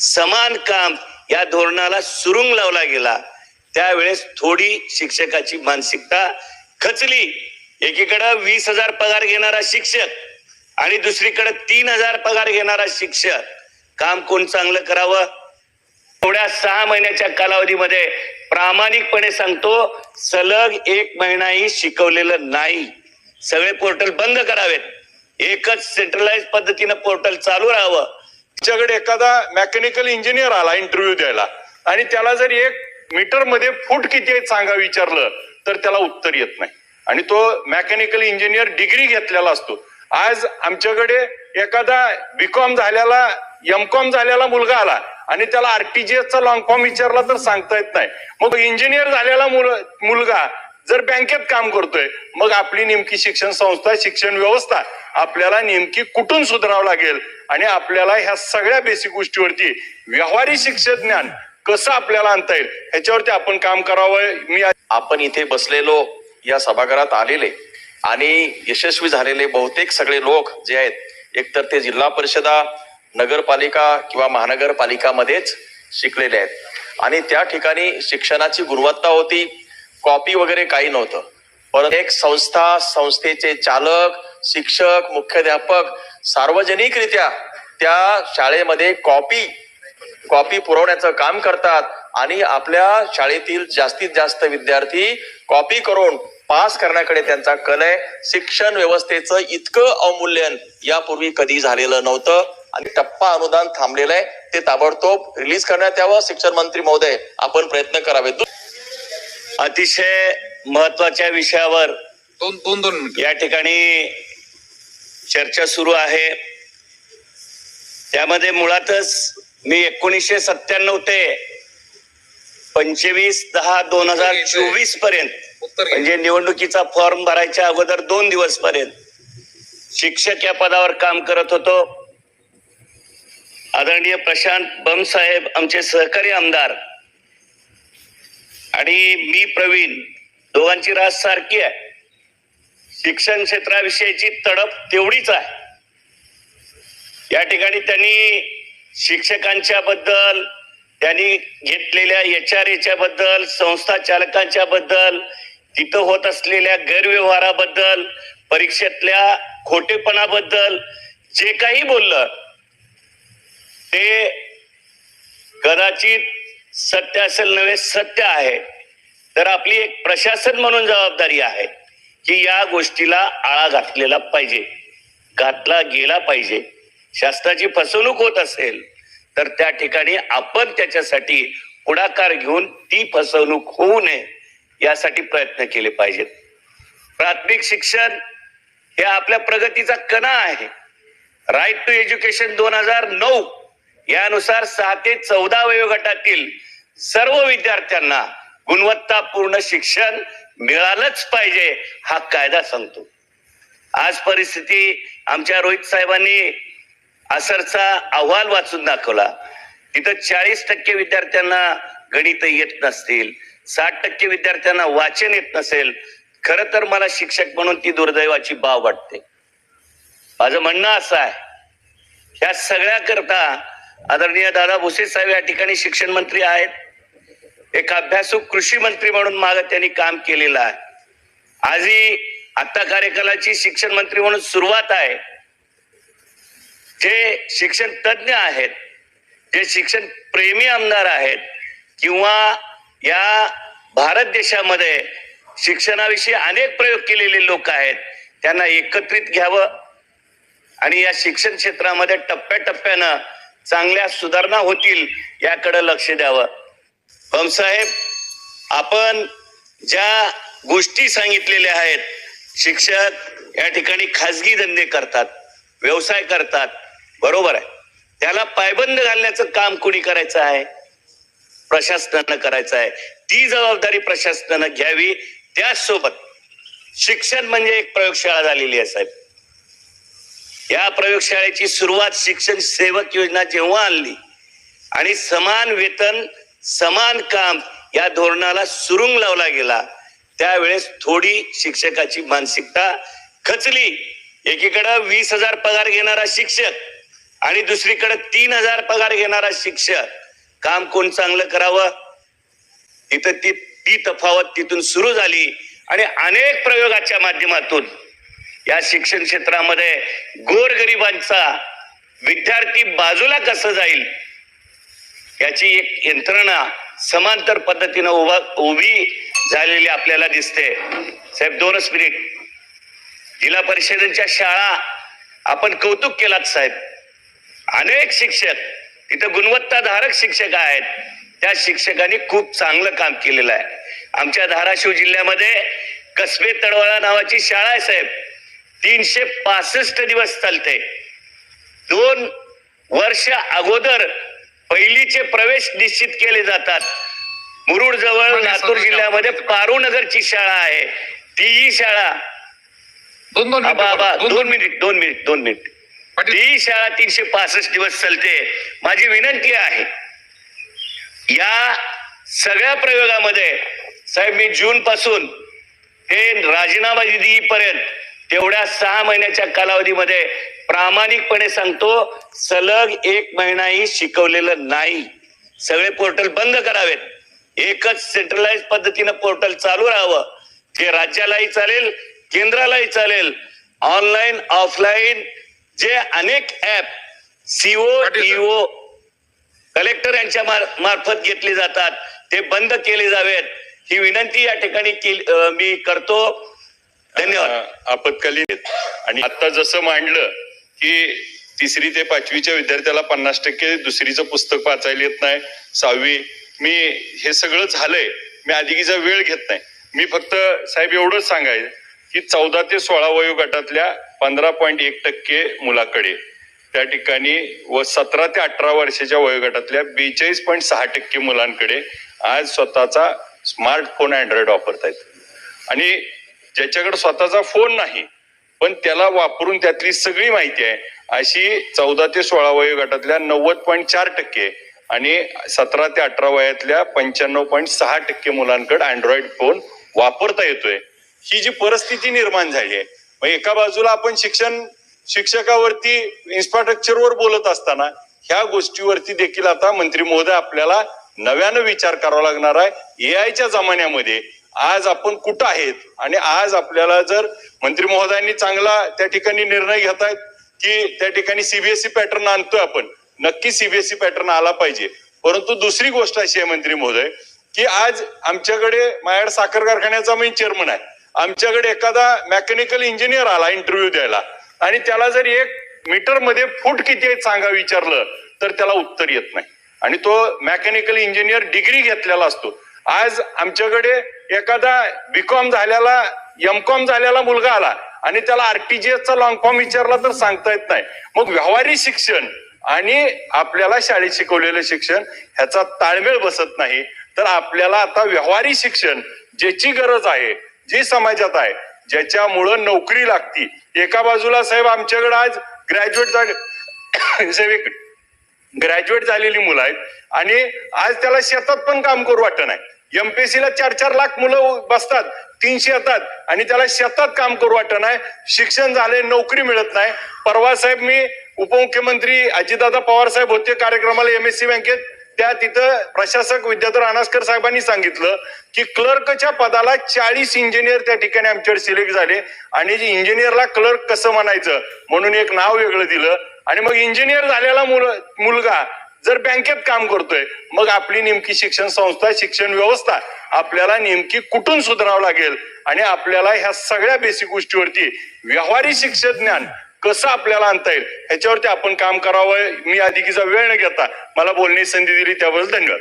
समान काम या धोरणाला सुरुंग लावला गेला. त्यावेळेस थोडी शिक्षकाची मानसिकता खचली. एकीकडं वीस हजार पगार घेणारा शिक्षक आणि दुसरीकडे तीन हजार पगार घेणारा शिक्षक. काम कोण चांगलं करावं? थोड्या सहा महिन्याच्या कालावधीमध्ये प्रामाणिकपणे सांगतो सलग एक महिनाही शिकवलेलं नाही. सगळे पोर्टल बंद करावेत. एकच सेंट्रलाइज पद्धतीनं पोर्टल चालू राहावं. तिच्याकडे एखादा मेकॅनिकल इंजिनियर आला इंटरव्ह्यू द्यायला आणि त्याला जर एक मीटरमध्ये फूट किती आहेत सांगा विचारलं तर त्याला उत्तर येत नाही. आणि तो मेकॅनिकल इंजिनियर डिग्री घेतलेला असतो. आज आमच्याकडे एखादा बीकॉम झालेला एम कॉम झालेला मुलगा आला आणि त्याला आरटीजीएस चा लॉंग फॉर्म विचारला तर सांगता येत नाही. मग इंजिनियर झालेला मुलगा जर बँकेत काम करतोय मग आपली नेमकी शिक्षण संस्था शिक्षण व्यवस्था आपल्याला नेमकी कुठून सुधारावं लागेल? आणि आपल्याला ह्या सगळ्या बेसिक गोष्टीवरती व्यवहारिक शिक्षण ज्ञान कसं आपल्याला आणता येईल ह्याच्यावरती आपण काम करावं. मी आपण इथे बसलेलो या सभागृहात आलेले आणि यशस्वी झालेले बहुतेक सगळे लोक जे आहेत एकतर ते जिल्हा परिषदा नगरपालिका किंवा महानगरपालिकामध्येच शिकलेले आहेत. आणि त्या ठिकाणी शिक्षणाची गुणवत्ता होती कॉपी वगैरे काही नव्हतं. परत एक संस्था संस्थेचे चालक शिक्षक मुख्याध्यापक सार्वजनिकरित्या त्या शाळेमध्ये कॉपी कॉपी पुरवण्याचं काम करतात आणि आपल्या शाळेतील जास्तीत जास्त विद्यार्थी कॉपी करून पास करण्याकडे त्यांचा कल आहे. शिक्षण व्यवस्थेचं इतकं अवमूल्यन यापूर्वी कधी झालेलं नव्हतं आणि टप्पा अनुदान थांबलेलं आहे. ते ताबडतोब रिलीज करण्यात यावं. शिक्षण मंत्री महोदय आपण प्रयत्न करावेत. अतिशय महत्त्वाच्या विषयावर दोन दोन दोन या ठिकाणी चर्चा सुरू आहे. त्यामध्ये मुळातच मी एकोणीसशे सत्त्याण्णव ते पंचवीस दहा दोन हजार चोवीसपर्यंत. म्हणजे निवडणुकीचा फॉर्म भरायच्या अगोदर दोन दिवस पर्यंत शिक्षक या पदावर काम करत होतो. आदरणीय प्रशांत बम साहेब आमचे सहकारी आमदार आणि मी प्रवीण दोघांची रास सारखी आहे. शिक्षण क्षेत्राविषयीची तडप तेवढीच आहे. या ठिकाणी त्यांनी शिक्षकांच्या बद्दल त्यांनी घेतलेल्या एच आर एच्या बद्दल संस्था चालकांच्या बद्दल तिथं होत असलेल्या गैरव्यवहाराबद्दल परीक्षेतल्या खोटेपणाबद्दल जे काही बोललं ते कदाचित सत्य असेल नव्हे सत्य आहे. तर आपली एक प्रशासन म्हणून जबाबदारी आहे की या गोष्टीला आळा घातलेला पाहिजे. घातला गेला पाहिजे. शास्त्राची फसवणूक होत असेल तर त्या ठिकाणी आपण त्याच्यासाठी पुढाकार घेऊन ती फसवणूक होऊ नये यासाठी प्रयत्न केले पाहिजेत. प्राथमिक शिक्षण हे आपल्या प्रगतीचा कणा आहे. राईट टू एज्युकेशन दोन हजार नऊ. यानुसार सहा ते चौदा वयोगटातील सर्व विद्यार्थ्यांना गुणवत्तापूर्ण शिक्षण मिळालंच पाहिजे हा कायदा सांगतो. आज परिस्थिती आमच्या रोहित साहेबांनी असरचा अहवाल वाचून दाखवला. तिथं चाळीस टक्के विद्यार्थ्यांना गणित येत नसतील साठ टक्के विद्यार्थ्यांना वाचन येत नसेल खर तर मला शिक्षक म्हणून ती दुर्दैवाची बाब वाटते. माझं म्हणणं असं आहे ह्या सगळ्याकरता आदरणीय दादा भुसे साहेब या ठिकाणी शिक्षण मंत्री आहेत. एक अभ्यासू कृषी मंत्री म्हणून माग त्यांनी काम केलेलं आहे. आजही आता कार्यकालाची शिक्षण मंत्री म्हणून सुरुवात आहे. जे शिक्षण तज्ज्ञ आहेत जे शिक्षण प्रेमी आमदार आहेत किंवा या भारत देशामध्ये शिक्षणाविषयी अनेक प्रयोग केलेले लोक आहेत त्यांना एकत्रित घ्यावं आणि या शिक्षण क्षेत्रामध्ये टप्प्याटप्प्यानं चांगल्या सुधारणा होतील याकडे लक्ष द्यावं. भाऊसाहेब आपण ज्या गोष्टी सांगितलेल्या आहेत शिक्षक या ठिकाणी खाजगी धंदे करतात व्यवसाय करतात बरोबर आहे. त्याला पायबंद घालण्याचं काम कोणी करायचं आहे? प्रशासनानं करायचं आहे. ती जबाबदारी प्रशासनानं घ्यावी. त्याचसोबत शिक्षण म्हणजे एक प्रयोगशाळा झालेली आहे साहेब. या प्रयोगशाळेची सुरुवात शिक्षण सेवक योजना जेव्हा आणली आणि समान वेतन समान काम या धोरणाला सुरुंग लावला गेला त्यावेळेस थोडी शिक्षकाची मानसिकता खचली. एकीकडं वीस हजार पगार घेणारा शिक्षक आणि दुसरीकडे तीन हजार पगार घेणारा शिक्षक. काम कोण चांगलं करावं? इथं ती ती तफावत तिथून सुरू झाली आणि अनेक प्रयोगाच्या माध्यमातून या शिक्षण क्षेत्रामध्ये गोरगरिबांचा विद्यार्थी बाजूला कसं जाईल याची एक यंत्रणा समांतर पद्धतीनं उभा उभी झालेली आपल्याला दिसते. साहेब दोनच मिनिट. जिल्हा परिषदेच्या शाळा आपण कौतुक केलात साहेब. अनेक शिक्षक तिथं गुणवत्ताधारक शिक्षक आहेत. त्या शिक्षकांनी खूप चांगलं काम केलेलं आहे. आमच्या धाराशिव जिल्ह्यामध्ये कसबे तडवळा नावाची शाळा आहे साहेब. तीनशे पासष्ट दिवस चालते दोन वर्ष अगोदर पहिलीचे प्रवेश निश्चित केले जातात. मुरुड जवळ लातूर जिल्ह्यामध्ये पारूनगरची शाळा आहे. तीही शाळा. दोन दोन मिनिटं, दोन मिनिट दोन मिनिट दोन मिनिट. पाटील. ती शाळा तीनशे पासष्ट दिवस चालते. माझी विनंती आहे या सगळ्या प्रयोगामध्ये साहेब मी जून पासून हे राजीनामा पर्यंत तेवढ्या सहा महिन्याच्या कालावधीमध्ये प्रामाणिकपणे सांगतो सलग एक महिनाही शिकवलेलं नाही. सगळे पोर्टल बंद करावेत. एकच सेंट्रलाइज पद्धतीनं पोर्टल चालू राहावं. जे राज्यालाही चालेल केंद्रालाही चालेल ऑनलाईन ऑफलाईन जे अनेक ऍप सीओ. ईओ कलेक्टर यांच्या मार- मार्फत घेतले जातात. ते बंद केले जावेत. ही विनंती या ठिकाणी मी करतो. धन्यवाद. आपत्कालीन आहेत. आणि आता जसं मांडलं की तिसरी ते पाचवीच्या विद्यार्थ्याला पन्नास टक्के दुसरीचं पुस्तक वाचायला येत नाही. सहावी मी हे सगळं झालंय. मी अधिकीचा वेळ घेत नाही. मी फक्त साहेब एवढंच सांगायचं की चौदा ते सोळा वयोगटातल्या पंधरा पॉईंट एक टक्के मुलाकडे त्या ठिकाणी व सतरा ते अठरा वर्षाच्या वयोगटातल्या बेचाळीस पॉईंट सहा टक्के मुलांकडे आज स्वतःचा स्मार्टफोन अँड्रॉइड वापरतायत. आणि ज्याच्याकडे स्वतःचा फोन नाही पण त्याला वापरून त्यातली सगळी माहिती आहे. अशी चौदा ते सोळा वयोगटातल्या नव्वद पॉईंट चार टक्के आणि सतरा ते अठरा वयातल्या पंच्याण्णव पॉईंट सहा टक्के मुलांकडे अँड्रॉइड फोन वापरता येतोय. ही जी परिस्थिती निर्माण झाली आहे मग एका बाजूला आपण शिक्षण शिक्षकावरती इन्फ्रास्ट्रक्चरवर बोलत असताना ह्या गोष्टीवरती देखील आता मंत्री महोदय आपल्याला नव्यानं विचार करावा लागणार आहे. ए जमान्यामध्ये आज आपण कुठं आहेत? आणि आज आपल्याला जर मंत्री महोदयांनी चांगला त्या ठिकाणी निर्णय घेत आहेत की त्या ठिकाणी सीबीएसई पॅटर्न आणतोय आपण नक्की सीबीएसई पॅटर्न आला पाहिजे. परंतु दुसरी गोष्ट अशी आहे मंत्री महोदय की आज आमच्याकडे माझ्याकडे साखर कारखान्याचा मी चेअरमन आहे. आमच्याकडे एखादा मेकॅनिकल इंजिनियर आला इंटरव्ह्यू द्यायला आणि त्याला जर एक मीटरमध्ये फूट किती आहे सांगा विचारलं तर त्याला उत्तर येत नाही. आणि तो मेकॅनिकल इंजिनियर डिग्री घेतलेला असतो. आज आमच्याकडे एखादा बीकॉम झालेला एमकॉम झालेला मुलगा आला आणि त्याला आरटीजीएस चा लॉंग फॉर्म विचारला तर सांगता येत नाही. मग व्यवहारिक शिक्षण आणि आपल्याला शाळेत शिकवलेलं शिक्षण ह्याचा ताळमेळ बसत नाही. तर आपल्याला आता व्यवहारिक शिक्षण ज्याची गरज आहे जी समाजात आहे ज्याच्यामुळं नोकरी लागती. एका बाजूला साहेब आमच्याकडे आज ग्रॅज्युएट साहेब ग्रॅज्युएट झालेली मुलं आहेत आणि आज त्याला शेतात पण काम करू वाटत नाही. एमपीएससीला चार चार लाख मुलं बसतात तीनशे येतात आणि त्याला शेतात काम करू वाटत नाही शिक्षण झाले नोकरी मिळत नाही. परवा साहेब मी उपमुख्यमंत्री अजितदादा पवार साहेब होते कार्यक्रमाला एमएससी बँकेत त्या तिथं प्रशासक विद्याधर अनास्कर साहेबांनी सांगितलं की क्लर्कच्या पदाला चाळीस इंजिनियर त्या ठिकाणी आमच्याकडे सिलेक्ट झाले आणि इंजिनियरला क्लर्क कसं म्हणायचं म्हणून एक नाव वेगळं दिलं. आणि मग इंजिनियर झालेला मुल- मुलगा जर बँकेत काम करतोय मग आपली नेमकी शिक्षण संस्था शिक्षण व्यवस्था आपल्याला नेमकी कुठून सुधारावं लागेल? आणि आपल्याला ह्या सगळ्या बेसिक गोष्टीवरती व्यवहारिक शिक्षण ज्ञान कसं आपल्याला आणता येईल? ह्याच्यावरती आपण काम करावं. मी अधिकीचा वेळ न घेता मला बोलण्याची संधी दिली त्याबद्दल धन्यवाद.